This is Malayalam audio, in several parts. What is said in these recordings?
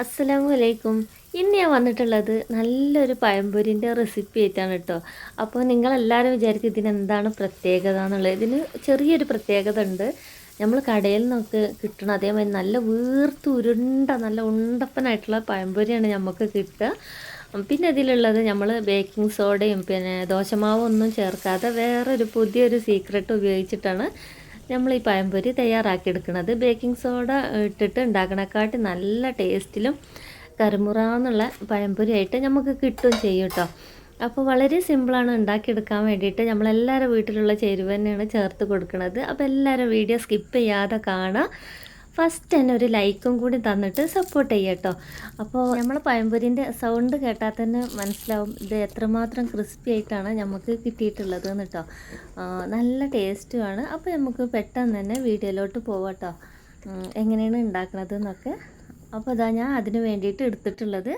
അസ്സലാമു അലൈക്കും ഇന്ന് ഞാൻ വന്നിട്ടുള്ളത് നല്ലൊരു പഴംപൊരിന്റെ റെസിപ്പി ആയിട്ടാണ് കേട്ടോ. അപ്പോൾ നിങ്ങളെല്ലാവരും വിചാരിക്കും ഇതിനെന്താണ് പ്രത്യേകത എന്നുള്ളത് ഇതിന് ചെറിയൊരു പ്രത്യേകത ഉണ്ട്. നമ്മൾ കടയിൽ നിന്നൊക്കെ കിട്ടണം അതേമാതിരി നല്ല വീർത്ത് ഉരുണ്ട നല്ല ഉണ്ടപ്പനായിട്ടുള്ള പഴംപൊരിയാണ് നമുക്ക് കിട്ടുക. പിന്നെ ഇതിലുള്ളത് നമ്മൾ ബേക്കിംഗ് സോഡയും പിന്നെ ദോശമാവും ഒന്നും ചേർക്കാതെ വേറൊരു പുതിയൊരു സീക്രട്ട് ഉപയോഗിച്ചിട്ടാണ് നമ്മൾ ഈ പഴംപൊരി തയ്യാറാക്കിയെടുക്കുന്നത്. ബേക്കിംഗ് സോഡ ഇട്ടിട്ട് ഉണ്ടാക്കണക്കാട്ടി നല്ല ടേസ്റ്റിലും കറുമുറാന്നുള്ള പഴംപൊരി ആയിട്ട് നമുക്ക് കിട്ടും ചെയ്യും കേട്ടോ അപ്പോൾ വളരെ സിമ്പിളാണ് ഉണ്ടാക്കിയെടുക്കാൻ വേണ്ടിയിട്ട്. നമ്മളെല്ലാവരും വീട്ടിലുള്ള ചേരുവ തന്നെയാണ് ചേർത്ത് കൊടുക്കുന്നത് അപ്പോൾ എല്ലാവരും വീഡിയോ സ്കിപ്പ് ചെയ്യാതെ കാണുക ഫസ്റ്റ് തന്നെ ഒരു ലൈക്കും കൂടി തന്നിട്ട് സപ്പോർട്ട് ചെയ്യുക കേട്ടോ അപ്പോൾ നമ്മൾ പഴംപൊരിന്റെ സൗണ്ട് കേട്ടാൽ തന്നെ മനസ്സിലാവും ഇത് എത്രമാത്രം ക്രിസ്പി ആയിട്ടാണ് നമുക്ക് കിട്ടിയിട്ടുള്ളത് എന്ന് കേട്ടോ നല്ല ടേസ്റ്റുമാണ് അപ്പോൾ നമുക്ക് പെട്ടെന്ന് തന്നെ വീഡിയോയിലോട്ട് പോവാം കേട്ടോ എങ്ങനെയാണ് ഉണ്ടാക്കുന്നത് എന്നൊക്കെ. അപ്പോൾ അതാ ഞാൻ അതിന് വേണ്ടിയിട്ട് എടുത്തിട്ടുള്ളത്.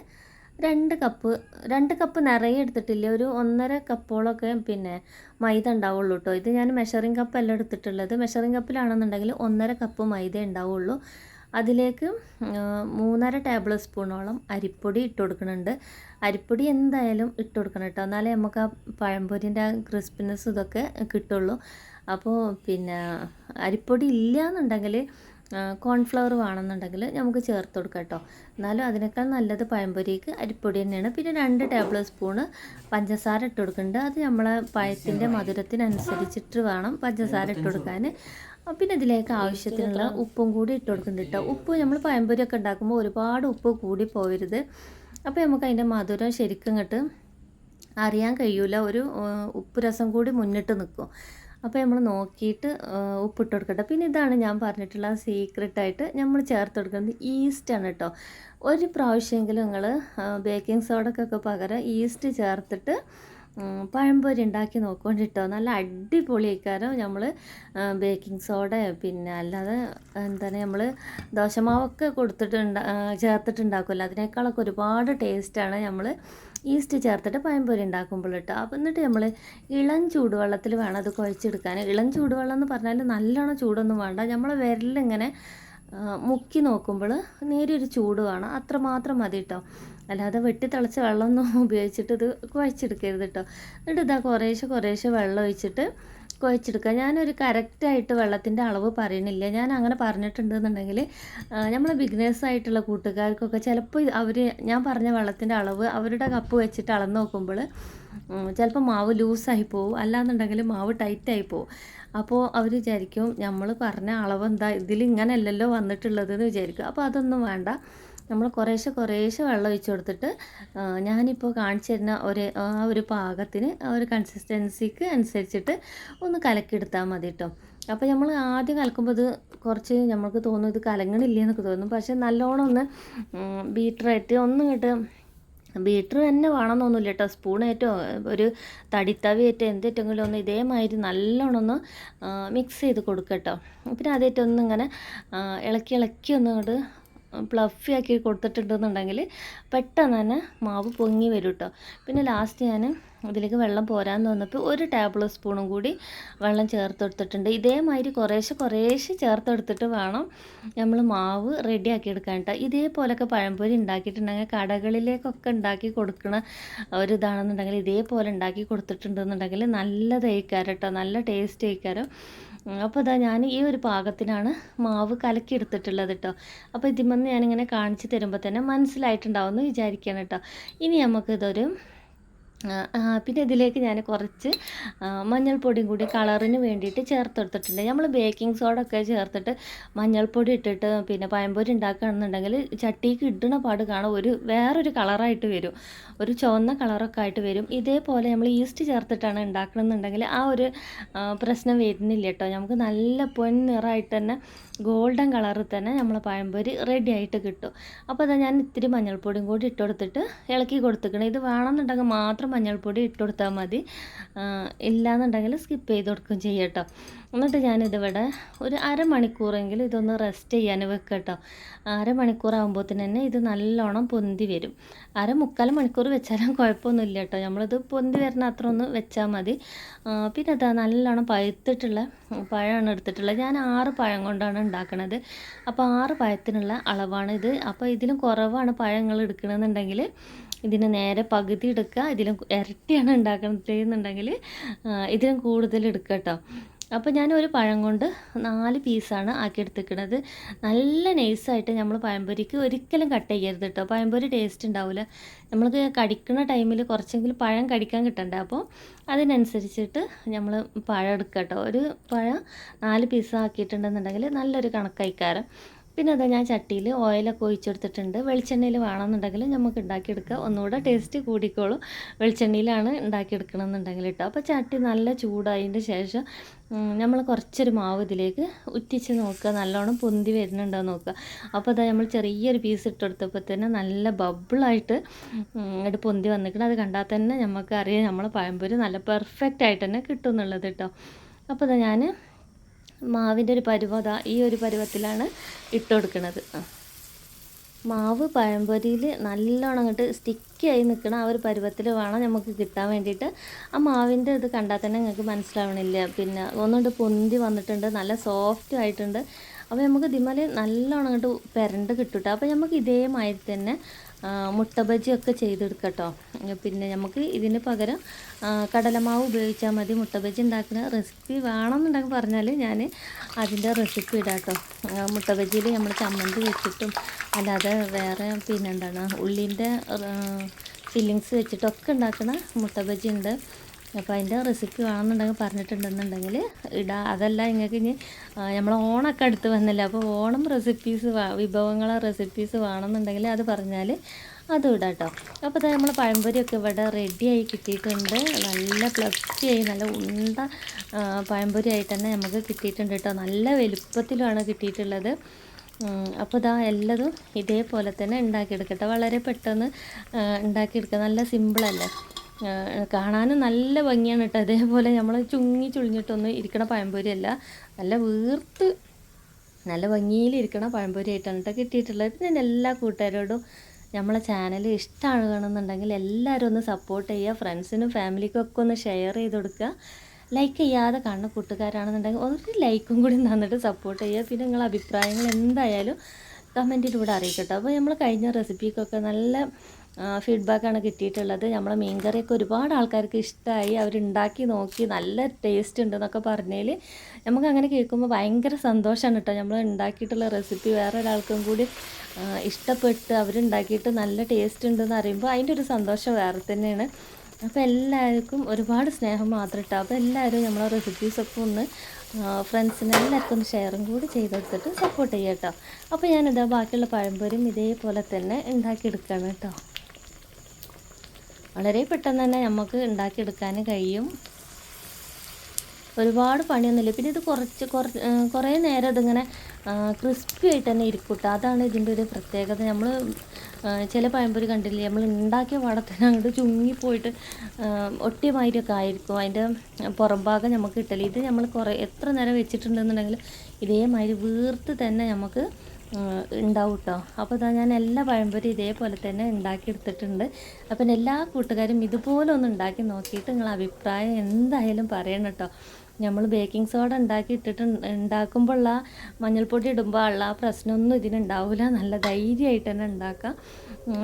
രണ്ട് കപ്പ് രണ്ട് കപ്പ് നിറയെ എടുത്തിട്ടില്ല. ഒരു ഒന്നര കപ്പോളൊക്കെ പിന്നെ മൈദ ഉണ്ടാവുള്ളൂ കേട്ടോ ഇത് ഞാൻ മെഷറിംഗ് കപ്പല്ല എടുത്തിട്ടുള്ളത്. മെഷറിംഗ് കപ്പിലാണെന്നുണ്ടെങ്കിൽ ഒന്നര കപ്പ് മൈദ ഉണ്ടാവുള്ളൂ. അതിലേക്ക് മൂന്നര ടേബിൾ സ്പൂണോളം അരിപ്പൊടി ഇട്ട് കൊടുക്കുന്നുണ്ട്. അരിപ്പൊടി എന്തായാലും ഇട്ട് കൊടുക്കണം കേട്ടോ എന്നാലേ നമുക്ക് ആ പഴംപൊരിന്റെ ആ ക്രിസ്പിനെസ് ഇതൊക്കെ കിട്ടുള്ളൂ. അപ്പോൾ പിന്നെ അരിപ്പൊടി ഇല്ല എന്നുണ്ടെങ്കിൽ കോൺഫ്ലവർ വേണമെന്നുണ്ടെങ്കിൽ നമുക്ക് ചേർത്ത് കൊടുക്കാം കേട്ടോ. എന്നാലും അതിനേക്കാൾ നല്ലത് പഴംപൊരിക്ക് അരിപ്പൊടി തന്നെയാണ്. പിന്നെ രണ്ട് ടേബിൾ സ്പൂണ് പഞ്ചസാര ഇട്ട് കൊടുക്കുന്നുണ്ട്. അത് നമ്മളെ പഴത്തിന്റെ മധുരത്തിനനുസരിച്ചിട്ട് വേണം പഞ്ചസാര ഇട്ട് കൊടുക്കാൻ. പിന്നെ ഇതിലേക്ക് ആവശ്യത്തിനുള്ള ഉപ്പും കൂടി ഇട്ട് കൊടുക്കുന്നുണ്ട് കേട്ടോ. ഉപ്പ് നമ്മൾ പഴംപൊരിയൊക്കെ ഉണ്ടാക്കുമ്പോൾ ഒരുപാട് ഉപ്പ് കൂടി പോകരുത് അപ്പോൾ നമുക്ക് അതിന്റെ മധുരം ശരിക്കും ഇങ്ങോട്ട് അറിയാൻ കഴിയൂല. ഒരു ഉപ്പ് രസം കൂടി മുന്നിട്ട് നിൽക്കും. അപ്പോൾ നമ്മൾ നോക്കിയിട്ട് ഉപ്പിട്ട് കൊടുക്കട്ടെ. പിന്നെ ഇതാണ് ഞാൻ പറഞ്ഞിട്ടുള്ള സീക്രട്ടായിട്ട് നമ്മൾ ചേർത്ത് കൊടുക്കുന്നത് ഈസ്റ്റ് ആണ് കേട്ടോ ഒരു പ്രാവശ്യമെങ്കിലും നിങ്ങൾ ബേക്കിംഗ് സോഡക്കൊക്കെ പകരം ഈസ്റ്റ് ചേർത്തിട്ട് പഴംപൊരി ഉണ്ടാക്കി നോക്കൊണ്ടിട്ടോ നല്ല അടിപൊളിയായിക്കാരം നമ്മൾ ബേക്കിംഗ് സോഡ പിന്നെ അല്ലാതെ എന്താണ് നമ്മൾ ദോശമാവൊക്കെ കൊടുത്തിട്ട് ചേർത്തിട്ടുണ്ടാക്കുമല്ലോ അതിനേക്കാളൊക്കെ ഒരുപാട് ടേസ്റ്റാണ് നമ്മൾ ഈസ്റ്റ് ചേർത്തിട്ട് പഴംപൊരി ഉണ്ടാക്കുമ്പോൾ കേട്ടോ അപ്പം എന്നിട്ട് നമ്മൾ ഇളം ചൂടുവെള്ളത്തിൽ വേണം അത് കുഴച്ചെടുക്കാൻ. ഇളം ചൂടുവെള്ളം എന്ന് പറഞ്ഞാൽ നല്ലോണം ചൂടൊന്നും വേണ്ട. നമ്മൾ വിരലിങ്ങനെ മുക്കി നോക്കുമ്പോൾ നേരിയൊരു ചൂട് വേണം. അത്രമാത്രം മതി കേട്ടോ അല്ലാതെ വെട്ടി തിളച്ച വെള്ളമൊന്നും ഉപയോഗിച്ചിട്ട് ഇത് കുഴച്ചെടുക്കരുത് കേട്ടോ എന്നിട്ട് ഇതാ കുറേശ്ശെ കുറേശ്ശെ വെള്ളം ഒഴിച്ചിട്ട് കുഴച്ചെടുക്കുക. ഞാനൊരു കറക്റ്റായിട്ട് വെള്ളത്തിന്റെ അളവ് പറയണില്ല ഞാൻ അങ്ങനെ പറഞ്ഞിട്ടുണ്ടെന്നുണ്ടെങ്കിൽ നമ്മൾ ബിഗിനേഴ്സ് ആയിട്ടുള്ള കൂട്ടുകാർക്കൊക്കെ ചിലപ്പോൾ അവർ ഞാൻ പറഞ്ഞ വെള്ളത്തിന്റെ അളവ് അവരുടെ കപ്പ് വെച്ചിട്ട് അളന്ന് നോക്കുമ്പോൾ ചിലപ്പോൾ മാവ് ലൂസായി പോവും. അല്ലാന്നുണ്ടെങ്കിൽ മാവ് ടൈറ്റായി പോവും. അപ്പോൾ അവർ വിചാരിക്കും നമ്മൾ പറഞ്ഞ അളവ് എന്താ? ഇതിൽ ഇങ്ങനെ അല്ലല്ലോ വന്നിട്ടുള്ളത് വിചാരിക്കും. അപ്പോൾ അതൊന്നും വേണ്ട. നമ്മൾ കുറേശ്ശെ കുറേശ്ശെ വെള്ളം ഒഴിച്ച് കൊടുത്തിട്ട് ഞാനിപ്പോൾ കാണിച്ചു തരുന്ന ഒരു ആ ഒരു പാകത്തിന് ആ ഒരു കൺസിസ്റ്റൻസിക്ക് അനുസരിച്ചിട്ട് ഒന്ന് കലക്കിയെടുത്താൽ മതി കേട്ടോ അപ്പോൾ നമ്മൾ ആദ്യം കലക്കുമ്പോൾ ഇത് കുറച്ച് നമുക്ക് തോന്നും ഇത് കലങ്ങണില്ല എന്നൊക്കെ തോന്നും. പക്ഷേ നല്ലോണം ഒന്ന് ബീറ്ററായിട്ട് ഒന്നും ഇങ്ങോട്ട് ബീറ്റർ തന്നെ വേണമെന്നൊന്നുമില്ല കേട്ടോ സ്പൂണേറ്റോ ഒരു തടിത്തവിയേറ്റോ എന്തേറ്റെങ്കിലും ഒന്ന് ഇതേമാതിരി നല്ലോണം ഒന്ന് മിക്സ് ചെയ്ത് കൊടുക്കട്ടോ കേട്ടോ പിന്നെ അതേറ്റൊന്നും ഇങ്ങനെ ഇളക്കി ഇളക്കി ഒന്ന് പ്ലഫി ആക്കി കൊടുത്തിട്ടുണ്ടെന്നുണ്ടെങ്കിൽ പെട്ടെന്ന് തന്നെ മാവ് പൊങ്ങി വരും കേട്ടോ പിന്നെ ലാസ്റ്റ് ഞാൻ ഇതിലേക്ക് വെള്ളം പോരാന്ന് തോന്നപ്പോൾ ഒരു ടേബിൾ സ്പൂണും കൂടി വെള്ളം ചേർത്ത് കൊടുത്തിട്ടുണ്ട് ഇതേമാതിരി കുറേശ്ശെ കുറേശ്ശെ ചേർത്തെടുത്തിട്ട് വേണം നമ്മൾ മാവ് റെഡിയാക്കി എടുക്കാൻ കേട്ടോ ഇതേപോലൊക്കെ പഴംപൊരി ഉണ്ടാക്കിയിട്ടുണ്ടെങ്കിൽ കടകളിലേക്കൊക്കെ ഉണ്ടാക്കി കൊടുക്കണ ഒരു ഇതാണെന്നുണ്ടെങ്കിൽ ഇതേപോലെ ഉണ്ടാക്കി കൊടുത്തിട്ടുണ്ടെന്നുണ്ടെങ്കിൽ നല്ലതായിക്കാരം കേട്ടോ നല്ല ടേസ്റ്റ് ആയിക്കാരം അപ്പോൾ ഇതാ ഞാൻ ഈ ഒരു പാകത്തിനാണ് മാവ് കലക്കി എടുത്തിട്ടുള്ളത് കേട്ടോ അപ്പോൾ ഇതിമെന്ന് ഞാനിങ്ങനെ കാണിച്ച് തരുമ്പോൾ തന്നെ മനസ്സിലായിട്ടുണ്ടാവും എന്ന് വിചാരിക്കുകയാണ് കേട്ടോ ഇനി നമുക്കിതൊരു ആ, ആ, പിന്നെ ഇതിലേക്ക് ഞാൻ കുറച്ച് മഞ്ഞൾപ്പൊടിയും കൂടി കളറിന് വേണ്ടിയിട്ട് ചേർത്തെടുത്തിട്ടുണ്ട്. നമ്മൾ ബേക്കിംഗ് സോഡ ഒക്കെ ചേർത്തിട്ട് മഞ്ഞൾപ്പൊടി ഇട്ടിട്ട് പിന്നെ പഴംപൊരി ഉണ്ടാക്കുകയാണെന്നുണ്ടെങ്കിൽ ചട്ടിക്ക് ഇടണ പാട് കാണാം. ഒരു വേറൊരു കളറായിട്ട് വരും. ഒരു ചുവന്ന കളറൊക്കെ ആയിട്ട് വരും. ഇതേപോലെ നമ്മൾ ഈസ്റ്റ് ചേർത്തിട്ടാണ് ഉണ്ടാക്കണമെന്നുണ്ടെങ്കിൽ ആ ഒരു പ്രശ്നം വരുന്നില്ല കേട്ടോ. നമുക്ക് നല്ല പൊൻ നിറമായിട്ട് തന്നെ ഗോൾഡൻ കളറിൽ തന്നെ നമ്മൾ പഴംപൊരി റെഡി ആയിട്ട് കിട്ടും. അപ്പോൾ അതാ ഞാൻ ഇത്തിരി മഞ്ഞൾപ്പൊടിയും കൂടി ഇട്ട് കൊടുത്തിട്ട് ഇളക്കി കൊടുത്തിക്കണം ഇത് വേണമെന്നുണ്ടെങ്കിൽ മാത്രം മഞ്ഞൾപ്പൊടി ഇട്ട് കൊടുത്താൽ മതി ഇല്ലാന്നുണ്ടെങ്കിൽ സ്കിപ്പ് ചെയ്ത് കൊടുക്കുകയും ചെയ്യാം കേട്ടോ. എന്നിട്ട് ഞാനിതിവിടെ ഒരു അരമണിക്കൂറെങ്കിലും ഇതൊന്ന് റെസ്റ്റ് ചെയ്യാൻ വെക്കുക കേട്ടോ. അരമണിക്കൂർ ആകുമ്പോഴത്തേന് തന്നെ ഇത് നല്ലോണം പൊന്തി വരും. അര മുക്കാൽ മണിക്കൂർ വെച്ചാലും കുഴപ്പമൊന്നുമില്ല കേട്ടോ. നമ്മളിത് പൊന്തി വരുന്ന അത്ര ഒന്ന് വെച്ചാൽ മതി. പിന്നെ അതാ നല്ലോണം പഴുത്തിട്ടുള്ള പഴമാണ് എടുത്തിട്ടുള്ളത്. ഞാൻ ആറ് പഴം കൊണ്ടാണ് ഉണ്ടാക്കുന്നത് അപ്പോൾ ആറ് പഴത്തിനുള്ള അളവാണ് ഇത്. അപ്പോൾ ഇതിലും കുറവാണ് പഴങ്ങൾ എടുക്കണമെന്നുണ്ടെങ്കിൽ ഇതിന് നേരെ പകുതി എടുക്കുക. ഇതിലും ഇരട്ടിയാണ് ഉണ്ടാക്കുന്നതെന്നുണ്ടെങ്കിൽ ഇതിലും കൂടുതൽ എടുക്കുക കേട്ടോ അപ്പോൾ ഞാൻ ഒരു പഴം കൊണ്ട് നാല് പീസാണ് ആക്കിയെടുത്തിരിക്കുന്നത് നല്ല നൈസായിട്ട് നമ്മൾ പഴംപൊരിക്ക് ഒരിക്കലും കട്ട് ചെയ്യരുത് കേട്ടോ പഴംപൊരി ടേസ്റ്റ് ഉണ്ടാവില്ല നമ്മൾക്ക് കടിക്കുന്ന ടൈമിൽ കുറച്ചെങ്കിലും പഴം കടിക്കാൻ കിട്ടണ്ടേ? അപ്പോൾ അതിനനുസരിച്ചിട്ട് നമ്മൾ പഴം എടുക്കുക കേട്ടോ ഒരു പഴം നാല് പീസ് ആക്കിയിട്ടുണ്ടെന്നുണ്ടെങ്കിൽ നല്ലൊരു കണക്കായിക്കാരം പിന്നെ അതാ ഞാൻ ചട്ടിയിൽ ഓയിലൊക്കെ ഒഴിച്ചെടുത്തിട്ടുണ്ട്. വെളിച്ചെണ്ണയിൽ വേണമെന്നുണ്ടെങ്കിൽ നമുക്ക് ഉണ്ടാക്കിയെടുക്കുക ഒന്നുകൂടെ ടേസ്റ്റ് കൂടിക്കോളും. വെളിച്ചെണ്ണയിലാണ് ഉണ്ടാക്കിയെടുക്കണമെന്നുണ്ടെങ്കിൽ കേട്ടോ. അപ്പോൾ ചട്ടി നല്ല ചൂടായതിന്റെ ശേഷം നമ്മൾ കുറച്ചൊരു മാവ് ഇതിലേക്ക് ഉറ്റിച്ച് നോക്കുക. നല്ലോണം പൊന്തി വരുന്നുണ്ടോ നോക്കുക. അപ്പോൾ അതാ നമ്മൾ ചെറിയൊരു പീസ് ഇട്ടെടുത്തപ്പോൾ തന്നെ നല്ല ബബിളായിട്ട് ഇങ്ങോട്ട് പൊന്തി വന്നിട്ടുണ്ട്. അത് കണ്ടാൽ തന്നെ നമുക്ക് അറിയാം നമ്മളെ പഴംപൊരി നല്ല പെർഫെക്റ്റ് ആയിട്ട് തന്നെ കിട്ടും എന്നുള്ളത് കേട്ടോ. അപ്പോൾ അതാ ഞാൻ മാവിന്റെ ഒരു പരുവത ഈ ഒരു പരുവത്തിലാണ് ഇട്ട് കൊടുക്കുന്നത് മാവ് പഴംപൊരിയിൽ നല്ലോണം അങ്ങോട്ട് സ്റ്റിക്കായി നിൽക്കണം ആ ഒരു പരുവത്തിൽ വേണം നമുക്ക് കിട്ടാൻ വേണ്ടിയിട്ട്. ആ മാവിന്റെ ഇത് കണ്ടാൽ തന്നെ നിങ്ങൾക്ക് മനസ്സിലാവണില്ല. പിന്നെ ഒന്നുകൊണ്ട് പൊന്തി വന്നിട്ടുണ്ട് നല്ല സോഫ്റ്റ് ആയിട്ടുണ്ട്. അപ്പോൾ നമുക്ക് ഇതിമേൽ നല്ലോണം അങ്ങോട്ട് പെരണ്ട് കിട്ടും അപ്പോൾ നമുക്ക് ഇതേമാതിരി തന്നെ മുട്ട ബജിയൊക്കെ ചെയ്തെടുക്കട്ടോ. പിന്നെ നമുക്ക് ഇതിന് പകരം കടലമാവ് ഉപയോഗിച്ചാൽ മതി. മുട്ട ബജി ഉണ്ടാക്കുന്ന റെസിപ്പി വേണമെന്നുണ്ടെങ്കിൽ പറഞ്ഞാൽ ഞാൻ അതിന്റെ റെസിപ്പി ഇടാട്ടോ. മുട്ട ബജിയിൽ നമ്മൾ ചമ്മന്തി വെച്ചിട്ടും അല്ലാതെ വേറെ പിന്നെന്താണ് ഉള്ളിന്റെ ഫില്ലിങ്സ് വെച്ചിട്ടൊക്കെ ഉണ്ടാക്കുന്ന മുട്ട ബജി ഉണ്ട്. അപ്പോൾ അതിന്റെ റെസിപ്പി വേണമെന്നുണ്ടെങ്കിൽ പറഞ്ഞിട്ടുണ്ടെന്നുണ്ടെങ്കിൽ ഇടാ. അതല്ല നിങ്ങൾക്ക് ഇനി നമ്മൾ ഓണമൊക്കെ അടുത്ത് വന്നില്ല അപ്പോൾ ഓണം റെസിപ്പീസ് വിഭവങ്ങളെ റെസിപ്പീസ് വേണമെന്നുണ്ടെങ്കിൽ അത് പറഞ്ഞാൽ അതും ഇടാം കേട്ടോ. അപ്പോൾ അത് നമ്മൾ പഴംപൊരിയൊക്കെ ഇവിടെ റെഡിയായി കിട്ടിയിട്ടുണ്ട്. നല്ല പ്ലസ്റ്റിയായി നല്ല ഉണ്ട പഴംപൊരി ആയിട്ട് തന്നെ നമുക്ക് കിട്ടിയിട്ടുണ്ട് കേട്ടോ. നല്ല വലുപ്പത്തിലുമാണ് കിട്ടിയിട്ടുള്ളത്. അപ്പോൾ ഇതാ എല്ലതും ഇതേപോലെ തന്നെ ഉണ്ടാക്കിയെടുക്കട്ടെ. വളരെ പെട്ടെന്ന് ഉണ്ടാക്കിയെടുക്കുക. നല്ല സിമ്പിളല്ലേ കാണാനും നല്ല ഭംഗിയാണ് കേട്ടോ. അതേപോലെ നമ്മൾ ചുങ്ങി ചുളിഞ്ഞിട്ടൊന്നും ഇരിക്കണ പഴംപൊരിയല്ല. നല്ല വീർത്ത് നല്ല ഭംഗിയിലിരിക്കണ പഴംപൊരി ആയിട്ടാണ് കേട്ടോ കിട്ടിയിട്ടുള്ളത്. പിന്നെ എല്ലാ കൂട്ടുകാരോടും നമ്മളെ ചാനൽ ഇഷ്ടമാകണമെന്നുണ്ടെങ്കിൽ എല്ലാവരും ഒന്ന് സപ്പോർട്ട് ചെയ്യുക. ഫ്രണ്ട്സിനും ഫാമിലിക്കും ഒക്കെ ഒന്ന് ഷെയർ ചെയ്ത് കൊടുക്കുക. ലൈക്ക് ചെയ്യാതെ കാണുന്ന കൂട്ടുകാരാണെന്നുണ്ടെങ്കിൽ ഒരു ലൈക്കും കൂടി തന്നിട്ട് സപ്പോർട്ട് ചെയ്യുക. പിന്നെ നിങ്ങളെ അഭിപ്രായങ്ങൾ എന്തായാലും കമന്റിലൂടെ അറിയിക്കട്ടോ. അപ്പോൾ നമ്മൾ കഴിഞ്ഞ റെസിപ്പിക്കൊക്കെ നല്ല ഫീഡ്ബാക്കാണ് കിട്ടിയിട്ടുള്ളത്. നമ്മളെ മീൻകറിയൊക്കെ ഒരുപാട് ആൾക്കാർക്ക് ഇഷ്ടമായി അവരുണ്ടാക്കി നോക്കി നല്ല ടേസ്റ്റ് ഉണ്ടെന്നൊക്കെ പറഞ്ഞതിൽ നമുക്ക് അങ്ങനെ കേൾക്കുമ്പോൾ ഭയങ്കര സന്തോഷമാണ് കേട്ടോ നമ്മൾ ഉണ്ടാക്കിയിട്ടുള്ള റെസിപ്പി വേറെ ഒരാൾക്കും കൂടി ഇഷ്ടപ്പെട്ട് അവരുണ്ടാക്കിയിട്ട് നല്ല ടേസ്റ്റ് ഉണ്ടെന്ന് അറിയുമ്പോൾ അതിന്റെ ഒരു സന്തോഷം വേറെ തന്നെയാണ്. അപ്പോൾ എല്ലാവർക്കും ഒരുപാട് സ്നേഹം മാത്രം ഇട്ടാൽ അപ്പോൾ എല്ലാവരും നമ്മളെ റെസിപ്പീസൊക്കെ ഒന്ന് ഫ്രണ്ട്സിന് എല്ലാവർക്കും ഒന്ന് ഷെയറും കൂടി ചെയ്തെടുത്തിട്ട് സപ്പോർട്ട് ചെയ്യാം കേട്ടോ അപ്പോൾ ഞാനിതാ ബാക്കിയുള്ള പഴംപൊരിയും ഇതേപോലെ തന്നെ ഉണ്ടാക്കിയെടുക്കുകയാണ് കേട്ടോ വളരെ പെട്ടെന്ന് തന്നെ നമുക്ക് ഉണ്ടാക്കിയെടുക്കാൻ കഴിയും. ഒരുപാട് പണിയൊന്നുമില്ല. പിന്നെ ഇത് കുറച്ച് കുറേ നേരം ഇതിങ്ങനെ ക്രിസ്പി ആയിട്ട് തന്നെ ഇരിക്കൂട്ടോ. അതാണ് ഇതിന്റെ ഒരു പ്രത്യേകത. നമ്മൾ ചില പഴംപൊരി കണ്ടില്ലേ? നമ്മൾ ഉണ്ടാക്കിയ വടത്തിന് അങ്ങോട്ട് ചുങ്ങിപ്പോയിട്ട് ഒട്ടിയ മാതിരിയൊക്കെ ആയിരിക്കും. അതിന്റെ പുറംഭാഗം നമുക്ക് കിട്ടില്ല ഇത് നമ്മൾ കുറേ എത്ര നേരം വെച്ചിട്ടുണ്ടെന്നുണ്ടെങ്കിൽ ഇതേമാതിരി വീർത്ത് തന്നെ നമുക്ക് ഉണ്ടാവും കേട്ടോ അപ്പോൾ ഇതാ ഞാൻ എല്ലാ പഴംപൊരി ഇതേപോലെ തന്നെ ഉണ്ടാക്കിയെടുത്തിട്ടുണ്ട്. അപ്പം എല്ലാ കൂട്ടുകാരും ഇതുപോലെ ഒന്ന് ഉണ്ടാക്കി നോക്കിയിട്ട് നിങ്ങൾ അഭിപ്രായം എന്തായാലും പറയണം കേട്ടോ നമ്മൾ ബേക്കിംഗ് സോഡ ഉണ്ടാക്കി ഇട്ടിട്ട് ഉണ്ടാക്കുമ്പോഴുള്ള മഞ്ഞൾപ്പൊടി ഇടുമ്പോൾ ഉള്ള പ്രശ്നമൊന്നും ഇതിനുണ്ടാവില്ല നല്ല ധൈര്യമായിട്ട് തന്നെ ഉണ്ടാക്കാം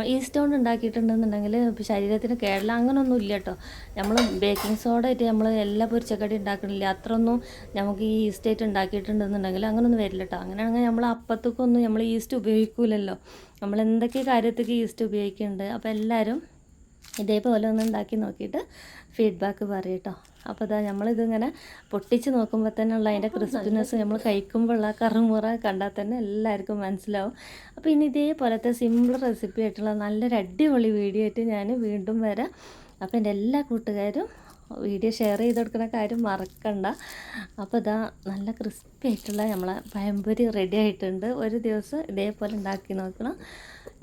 ഈസ്റ്റ് കൊണ്ട് ഉണ്ടാക്കിയിട്ടുണ്ടെന്നുണ്ടെങ്കിൽ ശരീരത്തിന് കേടില്ല അങ്ങനെയൊന്നും ഇല്ല കേട്ടോ നമ്മൾ ബേക്കിംഗ് സോഡ ആയിട്ട് നമ്മൾ എല്ലാ പൊരിച്ചക്കടി ഉണ്ടാക്കണില്ല അത്രയൊന്നും നമുക്ക് ഈ ഈസ്റ്റ് ആയിട്ട് ഉണ്ടാക്കിയിട്ടുണ്ടെന്നുണ്ടെങ്കിൽ അങ്ങനെയൊന്നും വരില്ല കേട്ടോ അങ്ങനെയാണെങ്കിൽ നമ്മൾ അപ്പത്തേക്കൊന്നും നമ്മൾ ഈസ്റ്റ് ഉപയോഗിക്കൂലല്ലോ. നമ്മൾ എന്തൊക്കെ കാര്യത്തേക്ക് ഈസ്റ്റ് ഉപയോഗിക്കുന്നുണ്ട് അപ്പോൾ എല്ലാവരും ഇതേപോലെ ഒന്ന് ഉണ്ടാക്കി നോക്കിയിട്ട് ഫീഡ്ബാക്ക് പറയട്ടോ അപ്പോൾ ഇതാ നമ്മളിതിങ്ങനെ പൊട്ടിച്ച് നോക്കുമ്പോൾ തന്നെ ഉള്ള അതിന്റെ ക്രിസ്പിനെസ് നമ്മൾ കഴിക്കുമ്പോഴുള്ള കറുമുറ കണ്ടാൽ തന്നെ എല്ലാവർക്കും മനസ്സിലാവും. അപ്പോൾ ഇനി ഇതേപോലത്തെ സിമ്പിൾ റെസിപ്പി ആയിട്ടുള്ള നല്ലൊരു അടിപൊളി വീഡിയോ ആയിട്ട് ഞാൻ വീണ്ടും വരാം. അപ്പോൾ എന്റെ എല്ലാ കൂട്ടുകാരും വീഡിയോ ഷെയർ ചെയ്ത് കൊടുക്കുന്ന കാര്യം മറക്കണ്ട. അപ്പോൾ ഇതാ നല്ല ക്രിസ്പി ആയിട്ടുള്ള നമ്മളെ പഴംപൊരി റെഡി ആയിട്ടുണ്ട്. ഒരു ദിവസം ഇതേപോലെ ഉണ്ടാക്കി നോക്കണം.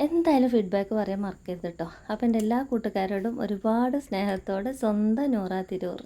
എന്തായാലും ഫീഡ്ബാക്ക് പറയാൻ മറക്കരുത് കേട്ടോ അപ്പോൾ എന്റെ എല്ലാ കൂട്ടുകാരോടും ഒരുപാട് സ്നേഹത്തോടെ സ്വന്തം നൂറ തിരൂർ.